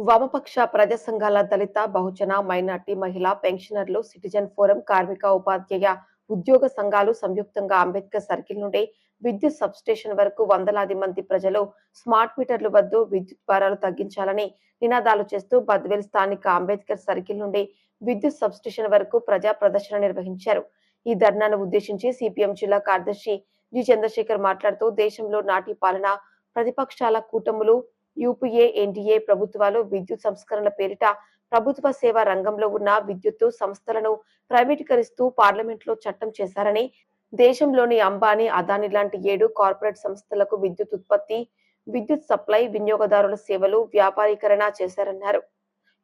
వామపక్ష ప్రజా సంఘాల దళిత బహుజన మైనార్టీ మహిళా పెన్షనర్లు సిటిజన్ ఫోరం కార్మిక ఉపాధ్యాయ ఉద్యోగ సంఘాలు సంయుక్తంగా అంబేద్కర్ సర్కిల్ నుండి విద్యుత్ సబ్స్టేషన్ వరకు వందలాది మంది ప్రజలు స్మార్ట్ మీటర్లు వద్ద విద్యుత్ భారాలు తగ్గించాలని నినాదాలు చేస్తూ బద్వేల్ స్థానిక అంబేద్కర్ సర్కిల్ నుండి విద్యుత్ సబ్స్టేషన్ వరకు ప్రజా ప్రదర్శన నిర్వహించారు. ఈ ధర్నాను ఉద్దేశించి సిపిఎం జిల్లా కార్యదర్శి జి చంద్రశేఖర్ మాట్లాడుతూ దేశంలో నాటి పాలన ప్రతిపక్షాల కూటములు యూపీఏ ఎన్డీఏ ప్రభుత్వాలు విద్యుత్ సంస్కరణల పేరిట ప్రభుత్వ సేవా రంగంలో ఉన్న విద్యుత్తు సంస్థలను ప్రైవేటీకరిస్తూ పార్లమెంట్లో చట్టం చేశారని దేశంలోని అంబానీ అదాని లాంటి ఏడు కార్పొరేట్ సంస్థలకు విద్యుత్ ఉత్పత్తి విద్యుత్ సప్లై వినియోగదారుల సేవలు వ్యాపారీకరణ చేశారన్నారు.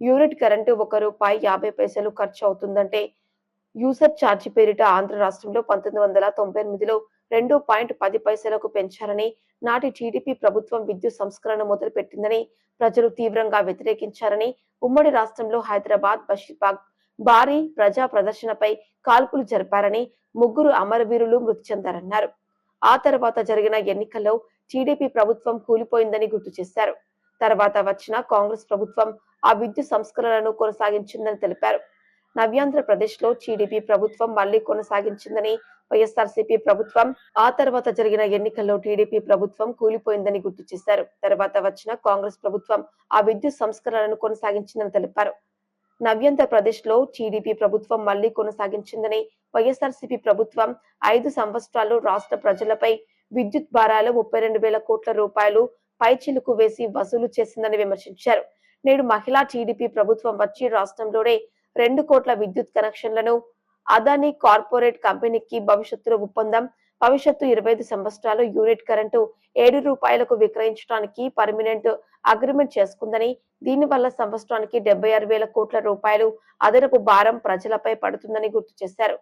యూనిట్ కరెంటు ఒక రూపాయి యాభై పైసలు ఖర్చు అవుతుందంటే యూసర్ ఛార్జీ పేరిట ఆంధ్ర రాష్ట్రంలో పంతొమ్మిది వందల తొంభై ఎనిమిదిలో రెండు పాయింట్ పది పైసలకు పెంచారని నాటి టీడీపీ ప్రభుత్వం విద్యుత్ సంస్కరణ మొదలుపెట్టిందని ప్రజలు తీవ్రంగా వ్యతిరేకించారని ఉమ్మడి రాష్ట్రంలో హైదరాబాద్ బషీర్బాగ్ భారీ ప్రజా ప్రదర్శనపై కాల్పులు జరిపారని ముగ్గురు అమరవీరులు మృతి చెందారన్నారు. ఆ తర్వాత జరిగిన ఎన్నికల్లో టీడీపీ ప్రభుత్వం కూలిపోయిందని గుర్తు చేశారు. తర్వాత వచ్చిన కాంగ్రెస్ ప్రభుత్వం ఆ విద్యుత్ సంస్కరణలను కొనసాగించిందని తెలిపారు. నవ్యాంధ్రప్రదేశ్లో టీడీపీ ప్రభుత్వం మళ్ళీ కొనసాగించిందని వైఎస్ఆర్సీపీ ప్రభుత్వం ఆ తర్వాత జరిగిన ఎన్నికల్లో టీడీపీ ప్రభుత్వం కూలిపోయిందని గుర్తు చేశారు. తర్వాత వచ్చిన కాంగ్రెస్ ప్రభుత్వం ఆ విద్యుత్ సంస్కరణలను కొనసాగించిందని తెలిపారు. నవ్యంధ్రప్రదేశ్లో టీడీపీ ప్రభుత్వం మళ్ళీ కొనసాగించిందని వైఎస్ఆర్సీపీ ప్రభుత్వం ఐదు సంవత్సరాలు రాష్ట్ర ప్రజలపై విద్యుత్ భారాలు ముప్పై రెండు వేల కోట్ల రూపాయలు పైచిలుకు వేసి వసూలు చేసిందని విమర్శించారు. నేడు మహిళా టీడీపీ ప్రభుత్వం వచ్చి రాష్ట్రంలోనే రెండు కోట్ల విద్యుత్ కనెక్షన్లను అదానీ కార్పొరేట్ కంపెనీకి భవిష్యత్తులో ఒప్పందం. భవిష్యత్తు ఇరవై ఐదు సంవత్సరాలు యూనిట్ కరెంటు ఏడు రూపాయలకు విక్రయించడానికి పర్మినెంట్ అగ్రిమెంట్ చేసుకుందని దీనివల్ల సంవత్సరానికి డెబ్బై ఆరు వేల కోట్ల రూపాయలు అదనపు భారం ప్రజలపై పడుతుందని గుర్తు చేశారు.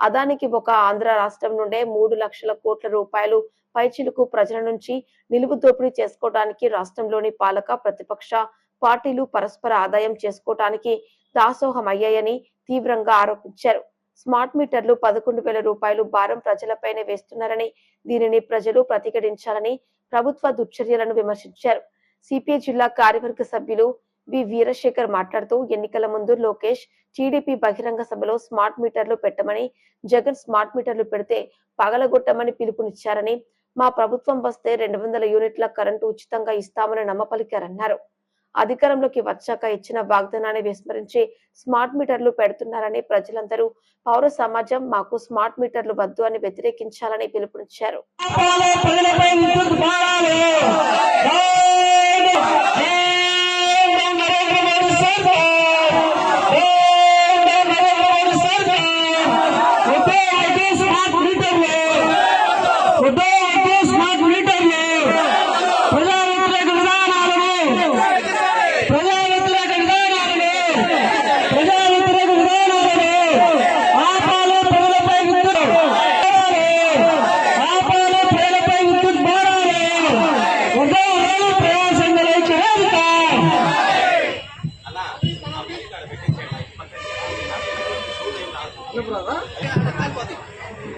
అదానికి ఒక ఆంధ్ర రాష్ట్రం నుండే మూడు లక్షల కోట్ల రూపాయలు పైచిలకు ప్రజల నుంచి నిలువు దోపిడీ చేసుకోవడానికి రాష్ట్రంలోని పాలక ప్రతిపక్ష పార్టీలు పరస్పర ఆదాయం చేసుకోవటానికి దాసోహం అయ్యాయని తీవ్రంగా ఆరోపించారు. స్మార్ట్ మీటర్లు పదకొండు వేల రూపాయలు భారం ప్రజలపైనే వేస్తున్నారని దీనిని ప్రజలు ప్రతిఘటించాలని ప్రభుత్వ దుశ్చర్యలను విమర్శించారు. సిపిఐ జిల్లా కార్యవర్గ సభ్యులు వి వీరశేఖర్ మాట్లాడుతూ ఎన్నికల ముందు లోకేష్ టీడీపీ బహిరంగ సభలో స్మార్ట్ మీటర్లు పెట్టమని జగన్ స్మార్ట్ మీటర్లు పెడితే పగలగొట్టమని పిలుపునిచ్చారని మా ప్రభుత్వం వస్తే రెండు వందల యూనిట్ల కరెంటు ఉచితంగా ఇస్తామని నమ్మపలికారన్నారు. అధికారంలోకి వచ్చాక ఇచ్చిన వాగ్దానాన్ని విస్మరించి స్మార్ట్ మీటర్లు పెడుతున్నారని ప్రజలందరూ పౌర సమాజం మాకు స్మార్ట్ మీటర్లు వద్దు అని వ్యతిరేకించాలని పిలుపునిచ్చారు.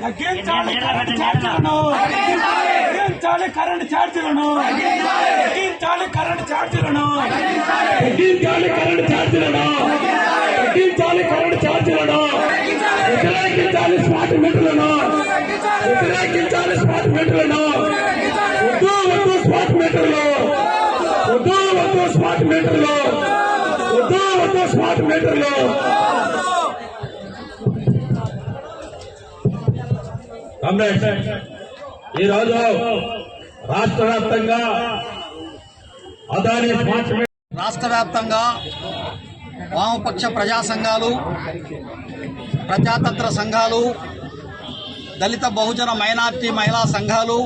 తగ్గించాలి కరెంట్ ఛార్జీలను తగ్గించాలి కరెంట్ ఛార్జీలను తగ్గించాలి కరెంట్ ఛార్జీలను తగ్గించాలి కరెంట్ ఛార్జీలను తగ్గించాలి కరెంట్ ఛార్జీలను వ్యతిరేకించాలి స్మార్ట్ మీటర్లను వ్యతిరేకించాలి స్మార్ట్ మీటర్లను వద్దు వద్దు స్మార్ట్ మీటర్లు వద్దు వద్దు స్మార్ట్ మీటర్లు వద్దు వద్దు స్మార్ట్ మీటర్లు కామ్రేడ్స్ ఈరోజు రాష్ట్ర వ్యాప్తంగా అదాని రాష్ట్ర వ్యాప్తంగా వామపక్ష ప్రజా సంఘాలు ప్రజాతంత్ర సంఘాలు దళిత బహుజన మైనార్టీ మహిళా సంఘాలు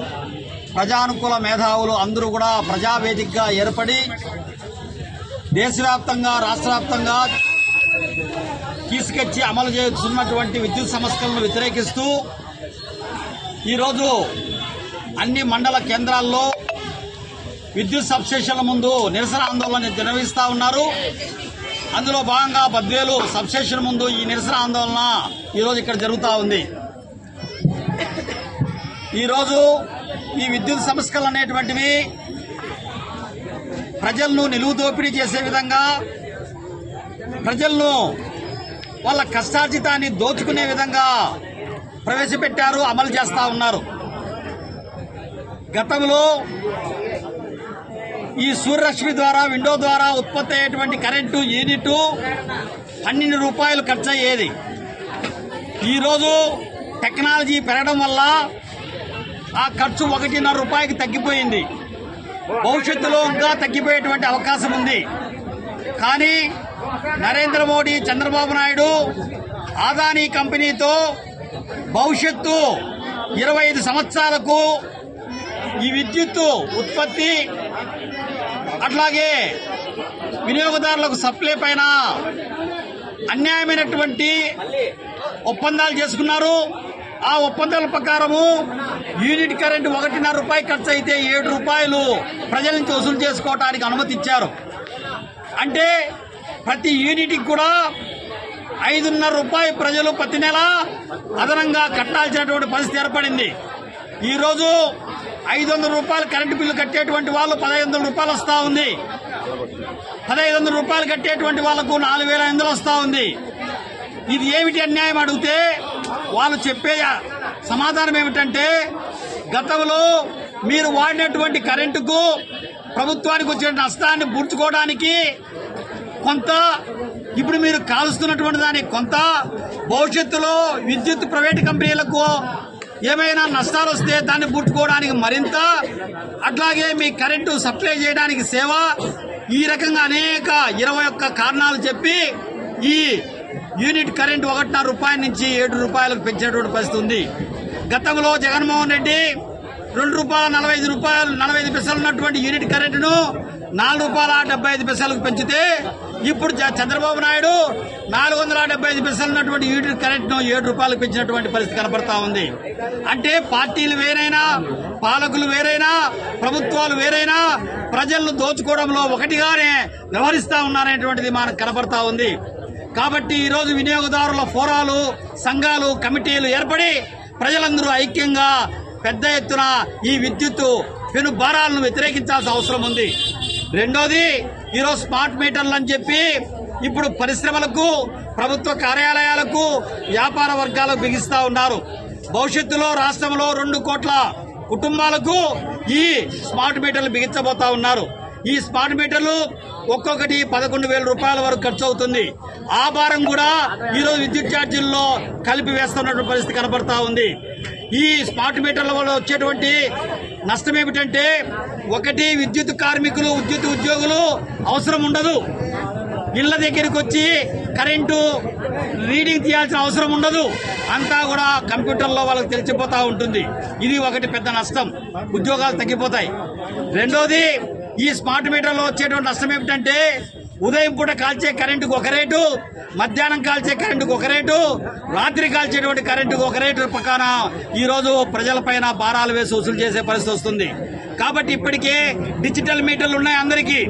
ప్రజానుకూల మేధావులు అందరూ కూడా ప్రజావేదికగా ఏర్పడి దేశవ్యాప్తంగా రాష్ట్ర వ్యాప్తంగా తీసుకొచ్చి అమలు చేస్తున్నటువంటి విద్యుత్ సంస్కరణను వ్యతిరేకిస్తూ ఈరోజు అన్ని మండల కేంద్రాల్లో విద్యుత్ సబ్స్టేషన్ల ముందు నిరసన ఆందోళన నిర్వహిస్తూ ఉన్నారు. అందులో భాగంగా బద్వేలు సబ్స్టేషన్ ముందు ఈ నిరసన ఆందోళన ఈరోజు ఇక్కడ జరుగుతూ ఉంది. ఈరోజు ఈ విద్యుత్ సంస్కరణ అనేటువంటివి ప్రజలను నిలువు దోపిడీ చేసే విధంగా ప్రజలను వాళ్ళ కష్టార్జితాన్ని దోచుకునే విధంగా ప్రవేశపెట్టారు అమలు చేస్తూ ఉన్నారు. గతంలో ఈ సూర్యరశ్మి ద్వారా విండో ద్వారా ఉత్పత్తి అయ్యేటువంటి కరెంటు యూనిట్ పన్నెండు రూపాయలు ఖర్చు అయ్యేది ఈరోజు టెక్నాలజీ పెరగడం వల్ల ఆ ఖర్చు ఒకటిన్నర రూపాయికి తగ్గిపోయింది. భవిష్యత్తులో ఇంకా తగ్గిపోయేటువంటి అవకాశం ఉంది. కానీ నరేంద్ర మోడీ చంద్రబాబు నాయుడు ఆదానీ కంపెనీతో భవిష్యత్తు ఇరవై ఐదు సంవత్సరాలకు ఈ విద్యుత్తు ఉత్పత్తి అట్లాగే వినియోగదారులకు సప్లై పైన అన్యాయమైనటువంటి ఒప్పందాలు చేసుకున్నారు. ఆ ఒప్పందాల ప్రకారము యూనిట్ కరెంట్ ఒకటిన్నర రూపాయి ఖర్చు అయితే ఏడు రూపాయలు ప్రజల నుంచి వసూలు చేసుకోవడానికి అనుమతి ఇచ్చారు అంటే ప్రతి యూనిట్కి కూడా ఐదున్నర రూపాయి ప్రజలు ప్రతి నెల అదనంగా కట్టాల్సినటువంటి పరిస్థితి ఏర్పడింది. ఈరోజు ఐదు వందల రూపాయలు కరెంటు బిల్లు కట్టేటువంటి వాళ్ళు పదహైదు వందల రూపాయలు వస్తూ ఉంది. పదహైదు వందల రూపాయలు కట్టేటువంటి వాళ్ళకు నాలుగు వేల ఐదు వస్తూ ఉంది. ఇది ఏమిటి అన్యాయం అడిగితే వాళ్ళు చెప్పే సమాధానం ఏమిటంటే గతంలో మీరు వాడినటువంటి కరెంటుకు ప్రభుత్వానికి వచ్చిన నష్టాన్ని పూడ్చుకోవడానికి కొంత ఇప్పుడు మీరు కాలుస్తున్నటువంటి దానికి కొంత భవిష్యత్తులో విద్యుత్ ప్రైవేట్ కంపెనీలకు ఏమైనా నష్టాలు వస్తే దాన్ని పుట్టుకోవడానికి మరింత అట్లాగే మీ కరెంటు సప్లై చేయడానికి సేవ ఈ రకంగా అనేక ఇరవై ఒక్క కారణాలు చెప్పి ఈ యూనిట్ కరెంట్ ఒకటిన్నర రూపాయల నుంచి ఏడు రూపాయలకు పెంచేటువంటి పరిస్థితి ఉంది. గతంలో జగన్మోహన్ రెడ్డి రెండు రూపాయల నలభై ఐదు రూపాయలు నలభై ఐదు పైసలు ఉన్నటువంటి యూనిట్ కరెంటును నాలుగు రూపాయల డెబ్బై ఐదు పైసలకు పెంచితే ఇప్పుడు చంద్రబాబు నాయుడు నాలుగు వందల డెబ్బై ఐదు పైసలు ఉన్నటువంటి యూనిట్ కరెంట్ను ఏడు రూపాయలకు పెంచినటువంటి పరిస్థితి కనబడతా ఉంది. అంటే పార్టీలు వేరైనా పాలకులు వేరైనా ప్రభుత్వాలు వేరైనా ప్రజలను దోచుకోవడంలో ఒకటిగానే వ్యవహరిస్తూ ఉన్నారనేటువంటిది మనకు కనబడతా ఉంది. కాబట్టి ఈరోజు వినియోగదారుల ఫోరాలు సంఘాలు కమిటీలు ఏర్పడి ప్రజలందరూ ఐక్యంగా పెద్ద ఎత్తున ఈ విద్యుత్ పెను భారాలను వ్యతిరేకించాల్సిన అవసరం ఉంది. రెండోది ఈరోజు స్మార్ట్ మీటర్లు అని చెప్పి ఇప్పుడు పరిశ్రమలకు ప్రభుత్వ కార్యాలయాలకు వ్యాపార వర్గాలకు బిగిస్తా ఉన్నారు. భవిష్యత్తులో రాష్ట్రంలో రెండు కోట్ల కుటుంబాలకు ఈ స్మార్ట్ మీటర్లు బిగించబోతా ఉన్నారు. ఈ స్మార్ట్ మీటర్లు ఒక్కొక్కటి పదకొండు వేల రూపాయల వరకు ఖర్చు అవుతుంది. ఆ భారం కూడా ఈరోజు విద్యుత్ ఛార్జీల్లో కలిపి వేస్తున్నటువంటి పరిస్థితి కనబడతా ఉంది. ఈ స్మార్ట్ మీటర్ల వల్ల వచ్చేటువంటి నష్టం ఏమిటంటే ఒకటి విద్యుత్ కార్మికులు విద్యుత్ ఉద్యోగులు అవసరం ఉండదు. ఇళ్ళ దగ్గరికి వచ్చి కరెంటు రీడింగ్ తీయాల్సిన అవసరం ఉండదు. అంతా కూడా కంప్యూటర్లో వాళ్ళకి తెలిసిపోతూ ఉంటుంది. ఇది ఒకటి పెద్ద నష్టం. ఉద్యోగాలు తగ్గిపోతాయి. రెండోది ఈ స్మార్ట్ మీటర్లో వచ్చేటువంటి నష్టం ఏమిటంటే ఉదయం పూట కాల్చే కరెంటుకు ఒక రేటు మధ్యాహ్నం కాల్చే కరెంటుకు ఒక రేటు రాత్రి కాల్చేటువంటి కరెంటుకు ఒక రేటు ప్రకార ఈరోజు ప్రజలపైన భారాలు వేసి వసూలు చేసే పరిస్థితి వస్తుంది. కాబట్టి ఇప్పటికే డిజిటల్ మీటర్లు ఉన్నాయి అందరికీ.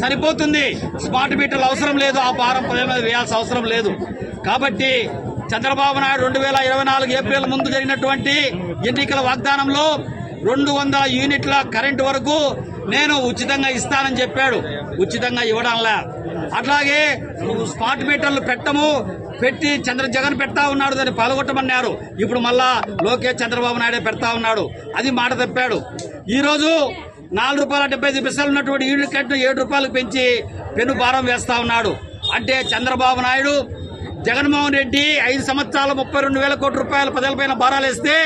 సరిపోతుంది. స్మార్ట్ మీటర్లు అవసరం లేదు. ఆ భారం వేయాల్సిన అవసరం లేదు. కాబట్టి చంద్రబాబు నాయుడు రెండు వేల ఇరవై నాలుగు ఏప్రిల్ ముందు జరిగినటువంటి ఎన్నికల వాగ్దానంలో రెండు వందల యూనిట్ల కరెంటు వరకు నేను ఉచితంగా ఇస్తానని చెప్పాడు. ఉచితంగా ఇవ్వడంలా. అట్లాగే స్మార్ట్ మీటర్లు పెట్టము పెట్టి చంద్ర జగన్ పెడతా ఉన్నాడు దాన్ని పాల్గొట్టమన్నారు ఇప్పుడు మళ్ళా లోకేష్ చంద్రబాబు నాయుడే పెడతా ఉన్నాడు. అది మాట తప్పాడు. ఈరోజు నాలుగు రూపాయల డెబ్బై ఐదు పైసలు ఉన్నటువంటి ఈడు కట్టు ఏడు రూపాయలకు పెంచి పెను భారం వేస్తా ఉన్నాడు. అంటే చంద్రబాబు నాయుడు జగన్మోహన్ రెడ్డి ఐదు సంవత్సరాలు ముప్పై రెండు వేల కోట్ల రూపాయల ప్రజలపైన భారాలు వేస్తే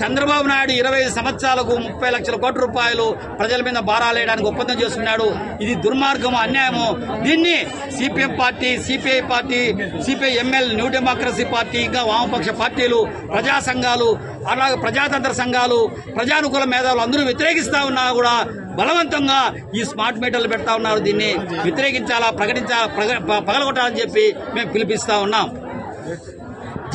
చంద్రబాబు నాయుడు ఇరవై ఐదు సంవత్సరాలకు ముప్పై లక్షల కోట్ల రూపాయలు ప్రజల మీద భారాలు వేయడానికి ఒప్పందం చేస్తున్నాడు ఇది దుర్మార్గము అన్యాయము? దీన్ని CPM party CPI party CPI ML new democracy party ఇంకా వామపక్ష పార్టీలు ప్రజా సంఘాలు అలాగే ప్రజాతంత్ర సంఘాలు ప్రజానుకూల మేధావులు అందరూ వ్యతిరేకిస్తా ఉన్నా కూడా బలవంతంగా ఈ స్మార్ట్ మీటర్లు పెడతా ఉన్నారు. దీన్ని వ్యతిరేకించాలా ప్రకటించాలా ప్రగ- పగలగొట్టాలని చెప్పి మేము పిలిపిస్తా ఉన్నాం.